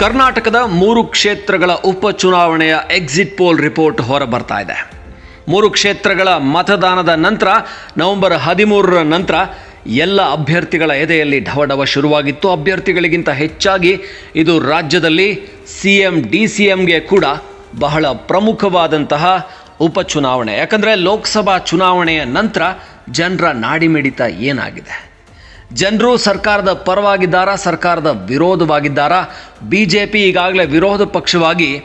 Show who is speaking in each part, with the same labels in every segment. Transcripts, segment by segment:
Speaker 1: ಕರ್ನಾಟಕದ ಮೂರು ಕ್ಷೇತ್ರಗಳ ಉಪಚುನಾವಣೆಯ ಎಕ್ಸಿಟ್ ಪೋಲ್ ರಿಪೋರ್ಟ್ ಹೊರಬರ್ತಾ ಇದೆ. ಮೂರು ಕ್ಷೇತ್ರಗಳ ಮತದಾನದ ನಂತರ ನವೆಂಬರ್ ಹದಿಮೂರರ ನಂತರ ಎಲ್ಲ ಅಭ್ಯರ್ಥಿಗಳ ಎದೆಯಲ್ಲಿ ಢವಢವ ಶುರುವಾಗಿತ್ತು. ಅಭ್ಯರ್ಥಿಗಳಿಗಿಂತ ಹೆಚ್ಚಾಗಿ ಇದು ರಾಜ್ಯದಲ್ಲಿ ಸಿ ಎಂ ಡಿ ಸಿ ಎಂಗೆ ಕೂಡ ಬಹಳ ಪ್ರಮುಖವಾದಂತಹ ಉಪಚುನಾವಣೆ. ಯಾಕಂದರೆ ಲೋಕಸಭಾ ಚುನಾವಣೆಯ ನಂತರ ಜನರ ನಾಡಿಮಿಡಿತ ಏನಾಗಿದೆ? ಜನರು ಸರ್ಕಾರದ ಪರವಾಗಿದ್ದಾರಾ, ಸರ್ಕಾರದ ವಿರೋಧವಾಗಿದ್ದಾರಾ? ಬಿ ಜೆ ಪಿ ಈಗಾಗಲೇ ವಿರೋಧ ಪಕ್ಷವಾಗಿ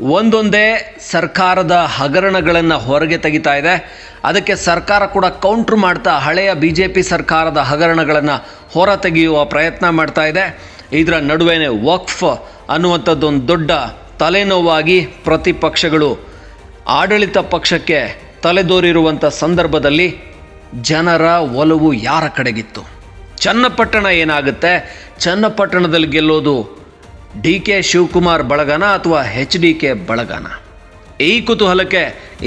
Speaker 1: ಒಂದೊಂದೇ ಸರ್ಕಾರದ ಹಗರಣಗಳನ್ನು ಹೊರಗೆ ತೆಗಿತಾ ಇದೆ. ಅದಕ್ಕೆ ಸರ್ಕಾರ ಕೂಡ ಕೌಂಟ್ರ್ ಮಾಡ್ತಾ ಹಳೆಯ ಬಿ ಜೆ ಪಿ ಸರ್ಕಾರದ ಹಗರಣಗಳನ್ನು ಹೊರ ತೆಗೆಯುವ ಪ್ರಯತ್ನ ಮಾಡ್ತಾ ಇದೆ. ಇದರ ನಡುವೆನೇ ವಕ್ಫ್ ಅನ್ನುವಂಥದ್ದೊಂದು ದೊಡ್ಡ ತಲೆನೋವಾಗಿ ಪ್ರತಿಪಕ್ಷಗಳು ಆಡಳಿತ ಪಕ್ಷಕ್ಕೆ ತಲೆದೋರಿರುವಂಥ ಸಂದರ್ಭದಲ್ಲಿ ಜನರ ಒಲವು ಯಾರ ಕಡೆಗಿತ್ತು? ಚನ್ನಪಟ್ಟಣ ಏನಾಗುತ್ತೆ? ಚನ್ನಪಟ್ಟಣದಲ್ಲಿ ಗೆಲ್ಲೋದು ಡಿ ಕೆ ಶಿವಕುಮಾರ್ ಬಳಗನ ಅಥವಾ ಎಚ್ ಡಿ ಕೆ ಬಳಗನ? ಈ ಕುತೂಹಲಕ್ಕೆ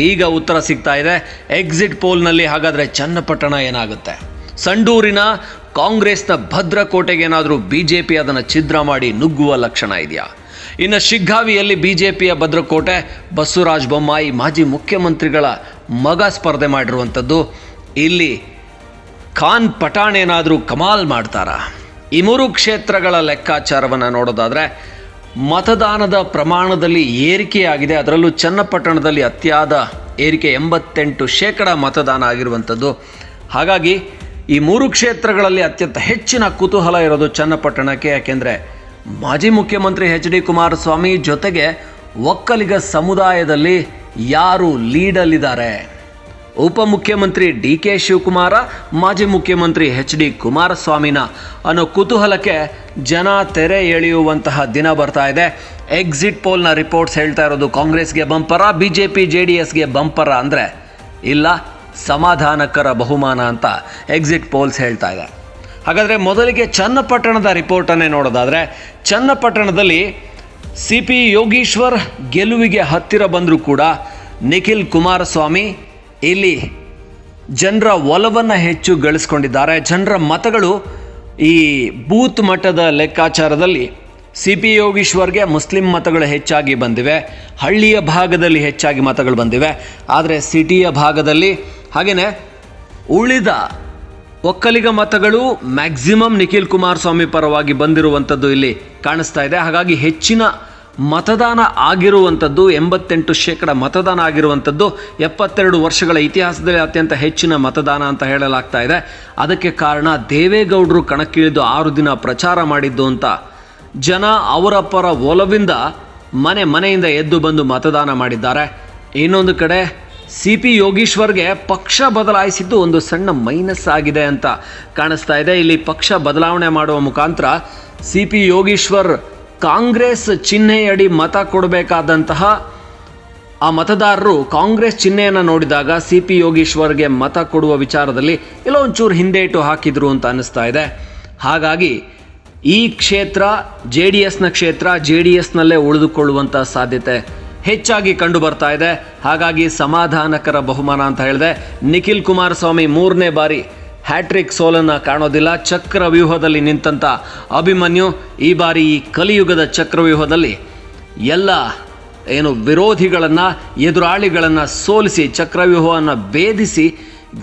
Speaker 1: ಈಗ ಉತ್ತರ ಸಿಗ್ತಾ ಇದೆ. ಎಕ್ಸಿಟ್ ಪೋಲ್ನಲ್ಲಿ ಹಾಗಾದರೆ ಚನ್ನಪಟ್ಟಣ ಏನಾಗುತ್ತೆ? ಸಂಡೂರಿನ ಕಾಂಗ್ರೆಸ್ನ ಭದ್ರಕೋಟೆಗೆ ಏನಾದರೂ ಬಿ ಜೆ ಪಿ ಅದನ್ನು ಛಿದ್ರ ಮಾಡಿ ನುಗ್ಗುವ ಲಕ್ಷಣ ಇದೆಯಾ? ಇನ್ನು ಶಿಗ್ಗಾವಿಯಲ್ಲಿ ಬಿ ಜೆ ಪಿಯ ಭದ್ರಕೋಟೆ, ಬಸವರಾಜ ಬೊಮ್ಮಾಯಿ ಮಾಜಿ ಮುಖ್ಯಮಂತ್ರಿಗಳ ಮಗ ಸ್ಪರ್ಧೆ ಮಾಡಿರುವಂಥದ್ದು. ಇಲ್ಲಿ ಖಾನ್ ಪಠಾಣ್ ಏನಾದರೂ ಕಮಾಲ್ ಮಾಡ್ತಾರಾ? ಈ ಮೂರು ಕ್ಷೇತ್ರಗಳ ಲೆಕ್ಕಾಚಾರವನ್ನು ನೋಡೋದಾದರೆ, ಮತದಾನದ ಪ್ರಮಾಣದಲ್ಲಿ ಏರಿಕೆಯಾಗಿದೆ. ಅದರಲ್ಲೂ ಚನ್ನಪಟ್ಟಣದಲ್ಲಿ ಅತಿಯಾದ ಏರಿಕೆ ಎಂಬತ್ತೆಂಟು ಶೇಕಡ ಮತದಾನ ಆಗಿರುವಂಥದ್ದು. ಹಾಗಾಗಿ ಈ ಮೂರು ಕ್ಷೇತ್ರಗಳಲ್ಲಿ ಅತ್ಯಂತ ಹೆಚ್ಚಿನ ಕುತೂಹಲ ಇರೋದು ಚನ್ನಪಟ್ಟಣಕ್ಕೆ. ಯಾಕೆಂದರೆ ಮಾಜಿ ಮುಖ್ಯಮಂತ್ರಿ ಎಚ್ ಡಿ ಕುಮಾರಸ್ವಾಮಿ ಜೊತೆಗೆ ಒಕ್ಕಲಿಗ ಸಮುದಾಯದಲ್ಲಿ ಯಾರು ಲೀಡಲ್ಲಿದ್ದಾರೆ? ಉಪಮುಖ್ಯಮಂತ್ರಿ ಡಿ ಕೆ ಶಿವಕುಮಾರ, ಮಾಜಿ ಮುಖ್ಯಮಂತ್ರಿ ಎಚ್ ಡಿ ಕುಮಾರಸ್ವಾಮಿನ. ಅನ್ನೋ ಕುತೂಹಲಕ್ಕೆ ಜನ ತೆರೆ ಎಳೆಯುವಂತಹ ದಿನ ಬರ್ತಾ ಇದೆ. ಎಕ್ಸಿಟ್ ಪೋಲ್ನ ರಿಪೋರ್ಟ್ಸ್ ಹೇಳ್ತಾ ಇರೋದು ಕಾಂಗ್ರೆಸ್ಗೆ bumper B J P J D ಎಸ್ಗೆ ಬಂಪರ ಅಂದರೆ ಇಲ್ಲ, ಸಮಾಧಾನಕರ ಬಹುಮಾನ ಅಂತ ಎಕ್ಸಿಟ್ ಪೋಲ್ಸ್ ಹೇಳ್ತಾ ಇದೆ. ಹಾಗಾದರೆ ಮೊದಲಿಗೆ ಚನ್ನಪಟ್ಟಣದ ರಿಪೋರ್ಟನ್ನೇ ನೋಡೋದಾದರೆ, ಚನ್ನಪಟ್ಟಣದಲ್ಲಿ ಸಿ ಪಿ ಯೋಗೀಶ್ವರ್ ಗೆಲುವಿಗೆ ಹತ್ತಿರ ಬಂದರೂ ಕೂಡ ನಿಖಿಲ್ ಕುಮಾರಸ್ವಾಮಿ ಇಲ್ಲಿ ಜನರ ಒಲವನ್ನು ಹೆಚ್ಚು ಗಳಿಸ್ಕೊಂಡಿದ್ದಾರೆ. ಜನರ ಮತಗಳು ಈ ಬೂತ್ ಮಟ್ಟದ ಲೆಕ್ಕಾಚಾರದಲ್ಲಿ ಸಿ ಪಿ ಯೋಗೀಶ್ವರ್ಗೆ ಮುಸ್ಲಿಂ ಮತಗಳು ಹೆಚ್ಚಾಗಿ ಬಂದಿವೆ. ಹಳ್ಳಿಯ ಭಾಗದಲ್ಲಿ ಹೆಚ್ಚಾಗಿ ಮತಗಳು ಬಂದಿವೆ. ಆದರೆ ಸಿಟಿಯ ಭಾಗದಲ್ಲಿ ಹಾಗೆಯೇ ಉಳಿದ ಒಕ್ಕಲಿಗ ಮತಗಳು ಮ್ಯಾಕ್ಸಿಮಮ್ ನಿಖಿಲ್ ಕುಮಾರಸ್ವಾಮಿ ಪರವಾಗಿ ಬಂದಿರುವಂಥದ್ದು ಇಲ್ಲಿ ಕಾಣಿಸ್ತಾ ಇದೆ. ಹಾಗಾಗಿ ಹೆಚ್ಚಿನ ಮತದಾನ ಆಗಿರುವಂಥದ್ದು, ಎಂಬತ್ತೆಂಟು ಶೇಕಡ ಮತದಾನ ಆಗಿರುವಂಥದ್ದು, ಎಪ್ಪತ್ತೆರಡು ವರ್ಷಗಳ ಇತಿಹಾಸದಲ್ಲಿ ಅತ್ಯಂತ ಹೆಚ್ಚಿನ ಮತದಾನ ಅಂತ ಹೇಳಲಾಗ್ತಾ ಇದೆ. ಅದಕ್ಕೆ ಕಾರಣ ದೇವೇಗೌಡರು ಕಣಕ್ಕಿಳಿದು ಆರು ದಿನ ಪ್ರಚಾರ ಮಾಡಿದ್ದು ಅಂತ. ಜನ ಅವರ ಪರ ಒಲವಿಂದ ಮನೆ ಮನೆಯಿಂದ ಎದ್ದು ಬಂದು ಮತದಾನ ಮಾಡಿದ್ದಾರೆ. ಇನ್ನೊಂದು ಕಡೆ, ಸಿ ಪಿ ಯೋಗೀಶ್ವರ್ಗೆ ಪಕ್ಷ ಬದಲಾಯಿಸಿದ್ದು ಒಂದು ಸಣ್ಣ ಮೈನಸ್ ಆಗಿದೆ ಅಂತ ಕಾಣಿಸ್ತಾ ಇದೆ. ಇಲ್ಲಿ ಪಕ್ಷ ಬದಲಾವಣೆ ಮಾಡುವ ಮುಖಾಂತರ ಸಿ ಪಿ ಯೋಗೀಶ್ವರ್ ಕಾಂಗ್ರೆಸ್ ಚಿಹ್ನೆಯಡಿ ಮತ ಕೊಡಬೇಕಾದಂತಹ ಆ ಮತದಾರರು ಕಾಂಗ್ರೆಸ್ ಚಿಹ್ನೆಯನ್ನು ನೋಡಿದಾಗ ಸಿ ಪಿ ಯೋಗೀಶ್ವರ್ಗೆ ಮತ ಕೊಡುವ ವಿಚಾರದಲ್ಲಿ ಎಲ್ಲೋ ಒಂಚೂರು ಹಿಂದೇಟು ಹಾಕಿದ್ರು ಅಂತ ಅನ್ನಿಸ್ತಾ ಇದೆ. ಹಾಗಾಗಿ ಈ ಕ್ಷೇತ್ರ, ಜೆ ಡಿ ಎಸ್ನ ಕ್ಷೇತ್ರ, ಜೆ ಡಿ ಎಸ್ನಲ್ಲೇ ಉಳಿದುಕೊಳ್ಳುವಂಥ ಸಾಧ್ಯತೆ ಹೆಚ್ಚಾಗಿ ಕಂಡು ಬರ್ತಾ ಇದೆ. ಹಾಗಾಗಿ ಸಮಾಧಾನಕರ ಬಹುಮಾನ ಅಂತ ಹೇಳಿದೆ. ನಿಖಿಲ್ ಕುಮಾರಸ್ವಾಮಿ ಮೂರನೇ ಬಾರಿ ಹ್ಯಾಟ್ರಿಕ್ ಸೋಲನ್ನು ಕಾಣೋದಿಲ್ಲ. ಚಕ್ರವ್ಯೂಹದಲ್ಲಿ ನಿಂತಂಥ ಅಭಿಮನ್ಯು ಈ ಬಾರಿ ಈ ಕಲಿಯುಗದ ಚಕ್ರವ್ಯೂಹದಲ್ಲಿ ಎಲ್ಲ ಏನು ವಿರೋಧಿಗಳನ್ನು, ಎದುರಾಳಿಗಳನ್ನು ಸೋಲಿಸಿ, ಚಕ್ರವ್ಯೂಹವನ್ನು ಭೇದಿಸಿ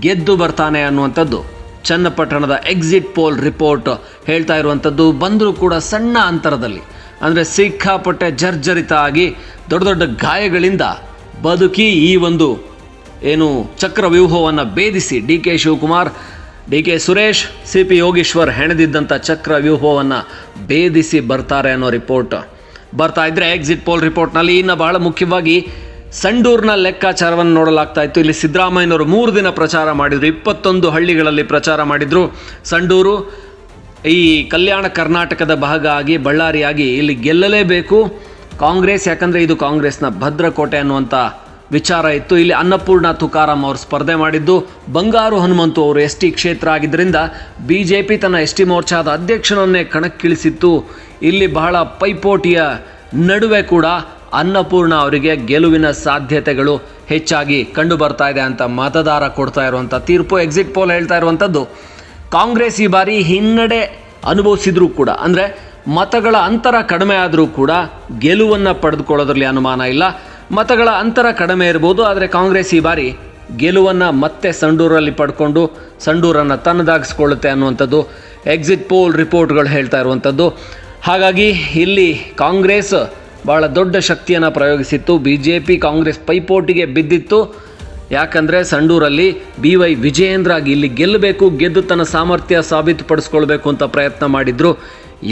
Speaker 1: ಗೆದ್ದು ಬರ್ತಾನೆ ಅನ್ನುವಂಥದ್ದು ಚನ್ನಪಟ್ಟಣದ ಎಕ್ಸಿಟ್ ಪೋಲ್ ರಿಪೋರ್ಟ್ ಹೇಳ್ತಾ ಇರುವಂಥದ್ದು. ಬಂದರೂ ಕೂಡ ಸಣ್ಣ ಅಂತರದಲ್ಲಿ. ಅಂದರೆ ಸಿಕ್ಕಾಪಟ್ಟೆ ಜರ್ಜರಿತ ಆಗಿ ದೊಡ್ಡ ದೊಡ್ಡ ಗಾಯಗಳಿಂದ ಬದುಕಿ ಈ ಒಂದು ಏನು ಚಕ್ರವ್ಯೂಹವನ್ನು ಭೇದಿಸಿ D K Shivakumar D K Suresh C P Yogeshwar ಹೆಣೆದಿದ್ದಂಥ ಚಕ್ರವ್ಯೂಹವನ್ನು ಭೇದಿಸಿ ಬರ್ತಾರೆ ಅನ್ನೋ ರಿಪೋರ್ಟ್. ಬರ್ತಾ ಇದ್ರೆ ಎಕ್ಸಿಟ್ ಪೋಲ್ ರಿಪೋರ್ಟ್ನಲ್ಲಿ ಇನ್ನು ಬಹಳ ಮುಖ್ಯವಾಗಿ ಸಂಡೂರ್ನ ಲೆಕ್ಕಾಚಾರವನ್ನು ನೋಡಲಾಗ್ತಾ ಇತ್ತು. ಇಲ್ಲಿ ಸಿದ್ದರಾಮಯ್ಯನವರು ಮೂರು ದಿನ ಪ್ರಚಾರ ಮಾಡಿದರು, ಇಪ್ಪತ್ತೊಂದು ಹಳ್ಳಿಗಳಲ್ಲಿ ಪ್ರಚಾರ ಮಾಡಿದರು. ಸಂಡೂರು ಈ ಕಲ್ಯಾಣ ಕರ್ನಾಟಕದ ಭಾಗ ಆಗಿ ಬಳ್ಳಾರಿಯಾಗಿ ಇಲ್ಲಿ ಗೆಲ್ಲಲೇಬೇಕು. ಕಾಂಗ್ರೆಸ್, ಯಾಕಂದರೆ ಇದು ಕಾಂಗ್ರೆಸ್ನ ಭದ್ರಕೋಟೆ ಅನ್ನುವಂಥ ವಿಚಾರ ಇತ್ತು. ಇಲ್ಲಿ ಅನ್ನಪೂರ್ಣ ತುಕಾರಾಮ್ ಅವರು ಸ್ಪರ್ಧೆ ಮಾಡಿದ್ದು. ಬಂಗಾರು ಹನುಮಂತು ಅವರು ಎಸ್ ಟಿ ಕ್ಷೇತ್ರ ಆಗಿದ್ದರಿಂದ ಬಿ ಜೆ ಪಿ ತನ್ನ ಎಸ್ ಟಿ ಮೋರ್ಚಾದ ಅಧ್ಯಕ್ಷನನ್ನೇ ಕಣಕ್ಕಿಳಿಸಿತ್ತು. ಇಲ್ಲಿ ಬಹಳ ಪೈಪೋಟಿಯ ನಡುವೆ ಕೂಡ ಅನ್ನಪೂರ್ಣ ಅವರಿಗೆ ಗೆಲುವಿನ ಸಾಧ್ಯತೆಗಳು ಹೆಚ್ಚಾಗಿ ಕಂಡು ಬರ್ತಾ ಇದೆ ಅಂತ ಮತದಾರ ಕೊಡ್ತಾ ಇರುವಂಥ ತೀರ್ಪು ಎಕ್ಸಿಟ್ ಪೋಲ್ ಹೇಳ್ತಾ ಇರುವಂಥದ್ದು ಕಾಂಗ್ರೆಸ್ ಈ ಬಾರಿ ಹಿನ್ನಡೆ ಅನುಭವಿಸಿದ್ರೂ ಕೂಡ, ಅಂದರೆ ಮತಗಳ ಅಂತರ ಕಡಿಮೆ ಆದರೂ ಕೂಡ ಗೆಲುವನ್ನು ಪಡೆದುಕೊಳ್ಳೋದ್ರಲ್ಲಿ ಅನುಮಾನ ಇಲ್ಲ. ಮತಗಳ ಅಂತರ ಕಡಿಮೆ ಇರಬಹುದು, ಆದರೆ ಕಾಂಗ್ರೆಸ್ ಈ ಬಾರಿ ಗೆಲುವನ್ನು ಮತ್ತೆ ಸಂಡೂರಲ್ಲಿ ಪಡ್ಕೊಂಡು ಸಂಡೂರನ್ನು ತನ್ನದಾಗಿಸ್ಕೊಳ್ಳುತ್ತೆ ಅನ್ನುವಂಥದ್ದು ಎಕ್ಸಿಟ್ ಪೋಲ್ ರಿಪೋರ್ಟ್ಗಳು ಹೇಳ್ತಾ ಇರುವಂಥದ್ದು. ಹಾಗಾಗಿ ಇಲ್ಲಿ ಕಾಂಗ್ರೆಸ್ ಭಾಳ ದೊಡ್ಡ ಶಕ್ತಿಯನ್ನು ಪ್ರಯೋಗಿಸಿತ್ತು. ಬಿ ಜೆ ಪಿ ಕಾಂಗ್ರೆಸ್ ಪೈಪೋಟಿಗೆ ಬಿದ್ದಿತ್ತು. ಯಾಕಂದರೆ ಸಂಡೂರಲ್ಲಿ ಬಿ ವೈ ವಿಜಯೇಂದ್ರ ಆಗಿ ಇಲ್ಲಿ ಗೆಲ್ಲಬೇಕು ಗೆದ್ದು ತನ್ನ ಸಾಮರ್ಥ್ಯ ಸಾಬೀತುಪಡಿಸ್ಕೊಳ್ಬೇಕು ಅಂತ ಪ್ರಯತ್ನ ಮಾಡಿದ್ರು.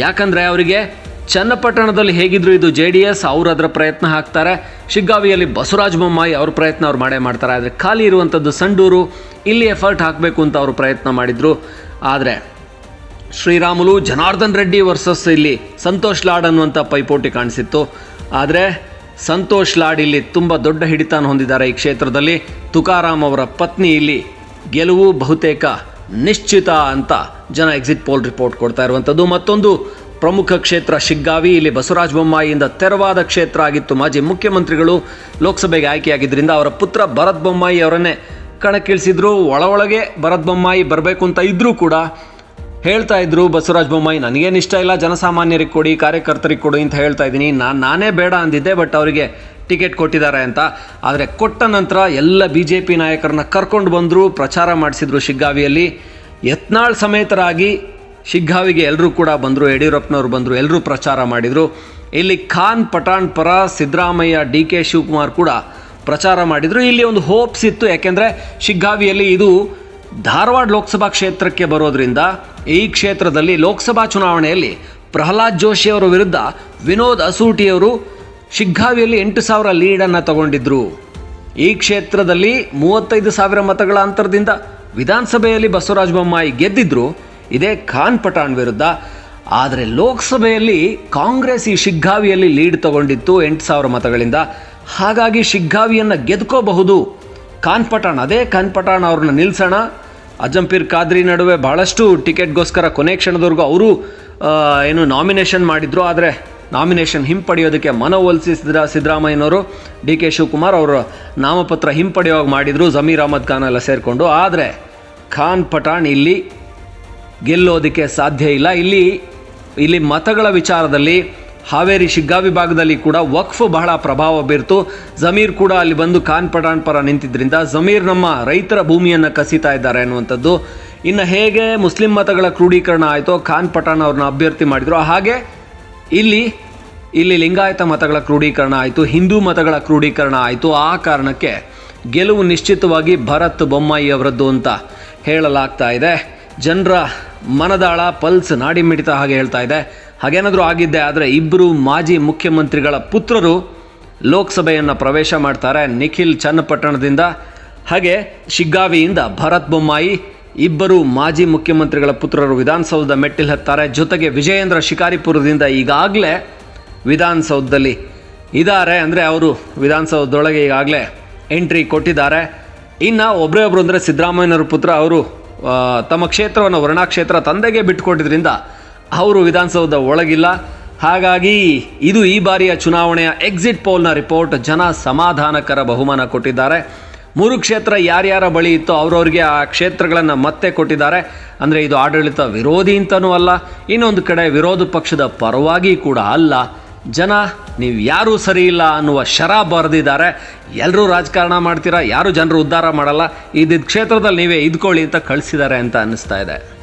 Speaker 1: ಯಾಕಂದರೆ ಅವರಿಗೆ ಚನ್ನಪಟ್ಟಣದಲ್ಲಿ ಹೇಗಿದ್ರು ಇದು ಜೆ ಡಿ ಎಸ್ ಅವರು ಅದರ ಪ್ರಯತ್ನ ಹಾಕ್ತಾರೆ. ಶಿಗ್ಗಾವಿಯಲ್ಲಿ ಬಸವರಾಜ ಬೊಮ್ಮಾಯಿ ಅವ್ರ ಪ್ರಯತ್ನ ಅವ್ರು ಮಾಡೇ ಮಾಡ್ತಾರೆ. ಆದರೆ ಖಾಲಿ ಇರುವಂಥದ್ದು ಸಂಡೂರು, ಇಲ್ಲಿ ಎಫರ್ಟ್ ಹಾಕಬೇಕು ಅಂತ ಅವರು ಪ್ರಯತ್ನ ಮಾಡಿದರು. ಆದರೆ ಶ್ರೀರಾಮುಲು, ಜನಾರ್ದನ್ ರೆಡ್ಡಿ ವರ್ಸಸ್ ಇಲ್ಲಿ ಸಂತೋಷ್ ಲಾಡ್ ಅನ್ನುವಂಥ ಪೈಪೋಟಿ ಕಾಣಿಸಿತ್ತು. ಆದರೆ ಸಂತೋಷ್ ಲಾಡ್ ಇಲ್ಲಿ ತುಂಬ ದೊಡ್ಡ ಹಿಡಿತಾನ ಹೊಂದಿದ್ದಾರೆ ಈ ಕ್ಷೇತ್ರದಲ್ಲಿ. ತುಕಾರಾಮ್ ಅವರ ಪತ್ನಿ ಇಲ್ಲಿ ಗೆಲುವು ಬಹುತೇಕ ನಿಶ್ಚಿತ ಅಂತ ಜನ ಎಕ್ಸಿಟ್ ಪೋಲ್ ರಿಪೋರ್ಟ್ ಕೊಡ್ತಾ ಇರುವಂಥದ್ದು ಮತ್ತೊಂದು ಪ್ರಮುಖ ಕ್ಷೇತ್ರ ಶಿಗ್ಗಾವಿ, ಇಲ್ಲಿ ಬಸವರಾಜ ಬೊಮ್ಮಾಯಿಯಿಂದ ತೆರವಾದ ಕ್ಷೇತ್ರ ಆಗಿತ್ತು. ಮಾಜಿ ಮುಖ್ಯಮಂತ್ರಿಗಳು ಲೋಕಸಭೆಗೆ ಆಯ್ಕೆಯಾಗಿದ್ದರಿಂದ ಅವರ ಪುತ್ರ ಭರತ್ ಬೊಮ್ಮಾಯಿ ಅವರನ್ನೇ ಕಣಕ್ಕಿಳಿಸಿದ್ರು. ಒಳ ಒಳಗೆ ಭರತ್ ಬೊಮ್ಮಾಯಿ ಬರಬೇಕು ಅಂತ ಇದ್ದರೂ ಕೂಡ ಹೇಳ್ತಾ ಇದ್ರು ಬಸವರಾಜ ಬೊಮ್ಮಾಯಿ, ನನಗೇನು ಇಷ್ಟ ಇಲ್ಲ, ಜನಸಾಮಾನ್ಯರಿಗೆ ಕೊಡಿ, ಕಾರ್ಯಕರ್ತರಿಗೆ ಕೊಡಿ ಅಂತ ಹೇಳ್ತಾ ಇದ್ದೀನಿ. ನಾನು, ನಾನೇ ಬೇಡ ಅಂದಿದ್ದೆ, ಬಟ್ ಅವರಿಗೆ ಟಿಕೆಟ್ ಕೊಟ್ಟಿದ್ದಾರೆ ಅಂತ. ಆದರೆ ಕೊಟ್ಟ ನಂತರ ಎಲ್ಲ ಬಿ ಜೆ ಪಿ ನಾಯಕರನ್ನ ಕರ್ಕೊಂಡು ಬಂದರು, ಪ್ರಚಾರ ಮಾಡಿಸಿದ್ರು ಶಿಗ್ಗಾವಿಯಲ್ಲಿ. ಯತ್ನಾಳ್ ಸಮೇತರಾಗಿ ಶಿಗ್ಗಾವಿಗೆ ಎಲ್ಲರೂ ಕೂಡ ಬಂದರು, ಯಡಿಯೂರಪ್ಪನವರು ಬಂದರು ಎಲ್ಲರೂ ಪ್ರಚಾರ ಮಾಡಿದರು. ಇಲ್ಲಿ ಖಾನ್ ಪಠಾಣ್ ಪರ ಸಿದ್ದರಾಮಯ್ಯ, ಡಿ ಕೆ ಶಿವಕುಮಾರ್ ಕೂಡ ಪ್ರಚಾರ ಮಾಡಿದರು. ಇಲ್ಲಿ ಒಂದು ಹೋಪ್ಸ್ ಇತ್ತು ಯಾಕೆಂದರೆ ಶಿಗ್ಗಾವಿಯಲ್ಲಿ ಇದು ಧಾರವಾಡ ಲೋಕಸಭಾ ಕ್ಷೇತ್ರಕ್ಕೆ ಬರೋದರಿಂದ ಈ ಕ್ಷೇತ್ರದಲ್ಲಿ ಲೋಕಸಭಾ ಚುನಾವಣೆಯಲ್ಲಿ ಪ್ರಹ್ಲಾದ್ ಜೋಶಿಯವರ ವಿರುದ್ಧ ವಿನೋದ್ ಅಸೂಟಿಯವರು ಶಿಗ್ಗಾವಿಯಲ್ಲಿ ಎಂಟು ಸಾವಿರ ಲೀಡನ್ನು ತಗೊಂಡಿದ್ದರು ಈ ಕ್ಷೇತ್ರದಲ್ಲಿ ಮೂವತ್ತೈದು ಸಾವಿರ ಮತಗಳ ಅಂತರದಿಂದ ವಿಧಾನಸಭೆಯಲ್ಲಿ ಬಸವರಾಜ ಬೊಮ್ಮಾಯಿ ಗೆದ್ದಿದ್ರು. ಇದೇ ಖಾನ್ ಪಠಾಣ್ ವಿರುದ್ಧ. ಆದರೆ ಲೋಕಸಭೆಯಲ್ಲಿ ಕಾಂಗ್ರೆಸ್ ಈ ಶಿಗ್ಗಾವಿಯಲ್ಲಿ ಲೀಡ್ ತಗೊಂಡಿತ್ತು ಎಂಟು ಸಾವಿರ ಮತಗಳಿಂದ. ಹಾಗಾಗಿ ಶಿಗ್ಗಾವಿಯನ್ನು ಗೆದ್ಕೋಬಹುದು. ಖಾನ್ ಪಠಾಣ್, ಅದೇ ಖಾನ್ ಪಠಾಣ್ ಅವ್ರನ್ನ ನಿಲ್ಸೋಣ. ಅಜಂಪೀರ್ ಖಾದ್ರಿ ನಡುವೆ ಬಹಳಷ್ಟು ಟಿಕೆಟ್ಗೋಸ್ಕರ ಕೊನೆ ಕ್ಷಣದವರೆಗೂ ಅವರು ಏನು ನಾಮಿನೇಷನ್ ಮಾಡಿದ್ರು. ಆದರೆ ನಾಮಿನೇಷನ್ ಹಿಂಪಡೆಯೋದಕ್ಕೆ ಮನವೊಲಿಸಿ ಸಿದ್ದರಾ ಸಿದ್ದರಾಮಯ್ಯನವರು, ಡಿ ಕೆ ಶಿವಕುಮಾರ್ ಅವರು ನಾಮಪತ್ರ ಹಿಂಪಡೆಯುವಾಗ ಮಾಡಿದರು. ಜಮೀರ್ ಅಹಮದ್ ಖಾನ್ ಎಲ್ಲ ಸೇರಿಕೊಂಡು. ಆದರೆ ಖಾನ್ ಪಠಾಣ್ ಇಲ್ಲಿ ಗೆಲ್ಲೋದಕ್ಕೆ ಸಾಧ್ಯ ಇಲ್ಲ. ಇಲ್ಲಿ ಇಲ್ಲಿ ಮತಗಳ ವಿಚಾರದಲ್ಲಿ ಹಾವೇರಿ ಶಿಗ್ಗಾವಿ ಭಾಗದಲ್ಲಿ ಕೂಡ ವಕ್ಫ್ ಬಹಳ ಪ್ರಭಾವ ಬೀರ್ತು. ಜಮೀರ್ ಕೂಡ ಅಲ್ಲಿ ಬಂದು ಖಾನ್ ಪಠಾಣ್ ಪರ ನಿಂತಿದ್ದರಿಂದ ಜಮೀರ್ ನಮ್ಮ ರೈತರ ಭೂಮಿಯನ್ನು ಕಸಿತಾ ಇದ್ದಾರೆ ಅನ್ನುವಂಥದ್ದು. ಇನ್ನು ಹೇಗೆ ಮುಸ್ಲಿಂ ಮತಗಳ ಕ್ರೋಢೀಕರಣ ಆಯಿತೋ, ಖಾನ್ ಪಠಾಣ್ ಅವ್ರನ್ನ ಅಭ್ಯರ್ಥಿ ಮಾಡಿದ್ರು. ಹಾಗೆ ಇಲ್ಲಿ ಇಲ್ಲಿ ಲಿಂಗಾಯತ ಮತಗಳ ಕ್ರೋಢೀಕರಣ ಆಯಿತು, ಹಿಂದೂ ಮತಗಳ ಕ್ರೋಢೀಕರಣ ಆಯಿತು. ಆ ಕಾರಣಕ್ಕೆ ಗೆಲುವು ನಿಶ್ಚಿತವಾಗಿ ಭರತ್ ಬೊಮ್ಮಾಯಿ ಅವರದ್ದು ಅಂತ ಹೇಳಲಾಗ್ತಾ ಇದೆ. ಜನರ ಮನದಾಳ, ಪಲ್ಸ್ ನಾಡಿ ಮಿಡಿತ ಹಾಗೆ ಹೇಳ್ತಾ ಇದೆ. ಹಾಗೇನಾದರೂ ಆಗಿದ್ದೆ ಆದರೆ ಇಬ್ಬರು ಮಾಜಿ ಮುಖ್ಯಮಂತ್ರಿಗಳ ಪುತ್ರರು ಲೋಕಸಭೆಯನ್ನು ಪ್ರವೇಶ ಮಾಡ್ತಾರೆ ನಿಖಿಲ್ ಚನ್ನಪಟ್ಟಣದಿಂದ. ಹಾಗೆ ಶಿಗ್ಗಾವಿಯಿಂದ ಭರತ್ ಬೊಮ್ಮಾಯಿ ಇಬ್ಬರು ಮಾಜಿ ಮುಖ್ಯಮಂತ್ರಿಗಳ ಪುತ್ರರು ವಿಧಾನಸೌಧದ ಮೆಟ್ಟಿಲು ಹತ್ತಾರೆ. ಜೊತೆಗೆ ವಿಜಯೇಂದ್ರ ಶಿಕಾರಿಪುರದಿಂದ ಈಗಾಗಲೇ ವಿಧಾನಸೌಧದಲ್ಲಿ ಇದ್ದಾರೆ ಅಂದರೆ ಅವರು ವಿಧಾನಸೌಧದೊಳಗೆ ಈಗಾಗಲೇ ಎಂಟ್ರಿ ಕೊಟ್ಟಿದ್ದಾರೆ. ಇನ್ನು ಒಬ್ಬರೇ ಒಬ್ಬರು ಅಂದರೆ ಸಿದ್ದರಾಮಯ್ಯನವರ ಪುತ್ರ ಅವರು ತಮ್ಮ ಕ್ಷೇತ್ರವನ್ನು ವರ್ಣಾ ಕ್ಷೇತ್ರ ತಂದೆಗೆ ಬಿಟ್ಟುಕೊಟ್ಟಿದ್ರಿಂದ ಅವರು ವಿಧಾನಸೌಧ ಒಳಗಿಲ್ಲ. ಹಾಗಾಗಿ ಇದು ಈ ಬಾರಿಯ ಚುನಾವಣೆಯ ಎಕ್ಸಿಟ್ ಪೋಲ್ನ ರಿಪೋರ್ಟ್ ಜನ ಸಮಾಧಾನಕರ ಬಹುಮಾನ ಕೊಟ್ಟಿದ್ದಾರೆ. ಮೂರು ಕ್ಷೇತ್ರ ಯಾರ್ಯಾರ ಬಳಿ ಇತ್ತೋ ಅವ್ರವ್ರಿಗೆ ಆ ಕ್ಷೇತ್ರಗಳನ್ನು ಮತ್ತೆ ಕೊಟ್ಟಿದ್ದಾರೆ. ಅಂದರೆ ಇದು ಆಡಳಿತ ವಿರೋಧಿ ಅಂತಲೂ ಅಲ್ಲ, ಇನ್ನೊಂದು ಕಡೆ ವಿರೋಧ ಪಕ್ಷದ ಪರವಾಗಿ ಕೂಡ ಅಲ್ಲ. ಜನ, ನೀವು ಯಾರೂ ಸರಿ ಇಲ್ಲ ಅನ್ನುವ ಶರ ಬರೆದಿದ್ದಾರೆ. ಎಲ್ಲರೂ ರಾಜಕಾರಣ ಮಾಡ್ತೀರಾ? ಯಾರು ಜನರು ಉದ್ಧಾರ ಮಾಡಲ್ಲ. ಇದ್ದಿದ್ದ ಕ್ಷೇತ್ರದಲ್ಲಿ ನೀವೇ ಇದ್ಕೊಳ್ಳಿ ಅಂತ ಕಳಿಸಿದ್ದಾರೆ ಅಂತ ಅನ್ನಿಸ್ತಾ ಇದೆ.